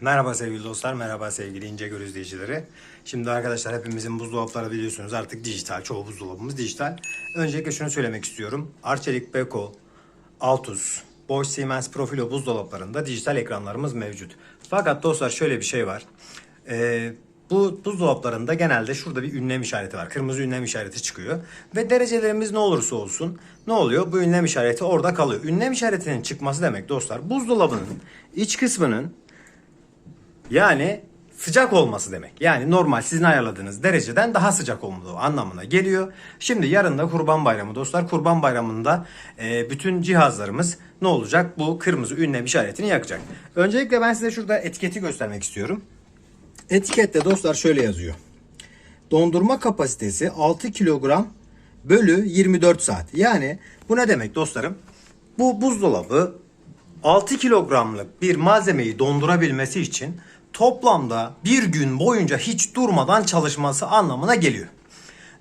Merhaba sevgili dostlar, merhaba sevgili ince göz izleyicileri. Şimdi arkadaşlar hepimizin buzdolapları biliyorsunuz artık dijital, çoğu buzdolabımız dijital. Öncelikle şunu söylemek istiyorum. Arçelik Beko, Altus, Bosch Siemens Profilo buzdolaplarında dijital ekranlarımız mevcut. Fakat dostlar şöyle bir şey var. Ee, bu buzdolaplarında genelde şurada bir ünlem işareti var. Kırmızı ünlem işareti çıkıyor. Ve derecelerimiz ne olursa olsun ne oluyor? Bu ünlem işareti orada kalıyor. Ünlem işaretinin çıkması demek dostlar buzdolabının iç kısmının yani sıcak olması demek. Yani normal sizin ayarladığınız dereceden daha sıcak olduğu anlamına geliyor. Şimdi yarın da Kurban Bayramı dostlar. Kurban Bayramı'nda e, bütün cihazlarımız ne olacak? Bu kırmızı ünlem işaretini yakacak. Öncelikle ben size şurada etiketi göstermek istiyorum. Etikette dostlar şöyle yazıyor. Dondurma kapasitesi 6 kilogram bölü 24 saat. Yani bu ne demek dostlarım? Bu buzdolabı 6 kilogramlık bir malzemeyi dondurabilmesi için toplamda bir gün boyunca hiç durmadan çalışması anlamına geliyor.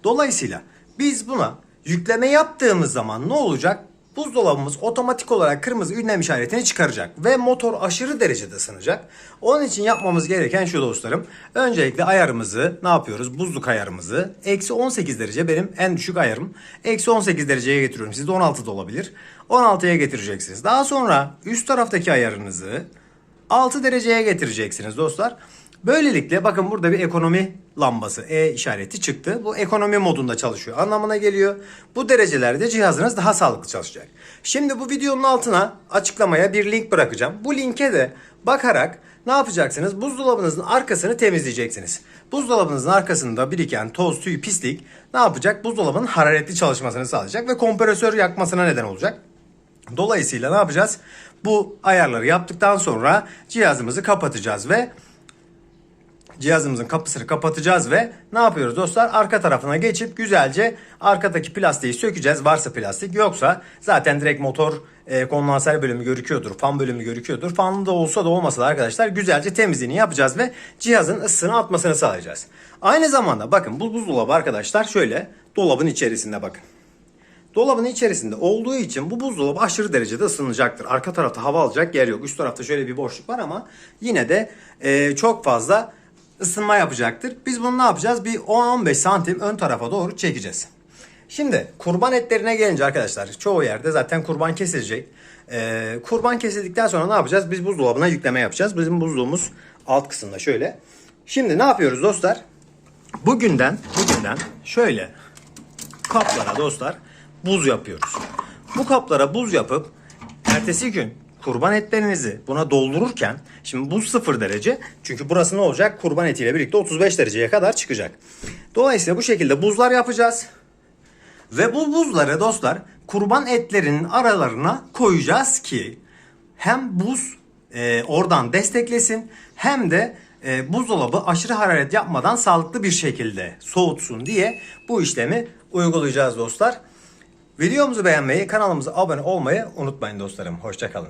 Dolayısıyla biz buna yükleme yaptığımız zaman ne olacak? Buzdolabımız otomatik olarak kırmızı ünlem işaretini çıkaracak ve motor aşırı derecede ısınacak. Onun için yapmamız gereken şu dostlarım. Öncelikle ayarımızı ne yapıyoruz? Buzluk ayarımızı eksi 18 derece benim en düşük ayarım. Eksi 18 dereceye getiriyorum. Sizde 16 da olabilir. 16'ya getireceksiniz. Daha sonra üst taraftaki ayarınızı 6 dereceye getireceksiniz dostlar. Böylelikle bakın burada bir ekonomi lambası E işareti çıktı. Bu ekonomi modunda çalışıyor anlamına geliyor. Bu derecelerde cihazınız daha sağlıklı çalışacak. Şimdi bu videonun altına açıklamaya bir link bırakacağım. Bu linke de bakarak ne yapacaksınız? Buzdolabınızın arkasını temizleyeceksiniz. Buzdolabınızın arkasında biriken toz, tüy, pislik ne yapacak? Buzdolabının hararetli çalışmasını sağlayacak ve kompresör yakmasına neden olacak. Dolayısıyla ne yapacağız? Bu ayarları yaptıktan sonra cihazımızı kapatacağız ve cihazımızın kapısını kapatacağız ve ne yapıyoruz dostlar? Arka tarafına geçip güzelce arkadaki plastiği sökeceğiz. Varsa plastik yoksa zaten direkt motor e, kondanser bölümü görüküyordur. Fan bölümü görüküyordur. Fanlı da olsa da olmasa da arkadaşlar güzelce temizliğini yapacağız ve cihazın ısısını atmasını sağlayacağız. Aynı zamanda bakın bu buzdolabı arkadaşlar şöyle dolabın içerisinde bakın. Dolabın içerisinde olduğu için bu buzdolabı aşırı derecede ısınacaktır. Arka tarafta hava alacak yer yok. Üst tarafta şöyle bir boşluk var ama yine de e, çok fazla ısınma yapacaktır. Biz bunu ne yapacağız? Bir 10-15 santim ön tarafa doğru çekeceğiz. Şimdi kurban etlerine gelince arkadaşlar çoğu yerde zaten kurban kesilecek. E, kurban kesildikten sonra ne yapacağız? Biz buzdolabına yükleme yapacağız. Bizim buzluğumuz alt kısımda şöyle. Şimdi ne yapıyoruz dostlar? Bugünden, bugünden şöyle kaplara dostlar buz yapıyoruz. Bu kaplara buz yapıp ertesi gün kurban etlerinizi buna doldururken şimdi buz 0 derece çünkü burası ne olacak? Kurban etiyle birlikte 35 dereceye kadar çıkacak. Dolayısıyla bu şekilde buzlar yapacağız. Ve bu buzları dostlar kurban etlerinin aralarına koyacağız ki hem buz e, oradan desteklesin hem de e, buzdolabı aşırı hararet yapmadan sağlıklı bir şekilde soğutsun diye bu işlemi uygulayacağız dostlar. Videomuzu beğenmeyi, kanalımıza abone olmayı unutmayın dostlarım. Hoşçakalın.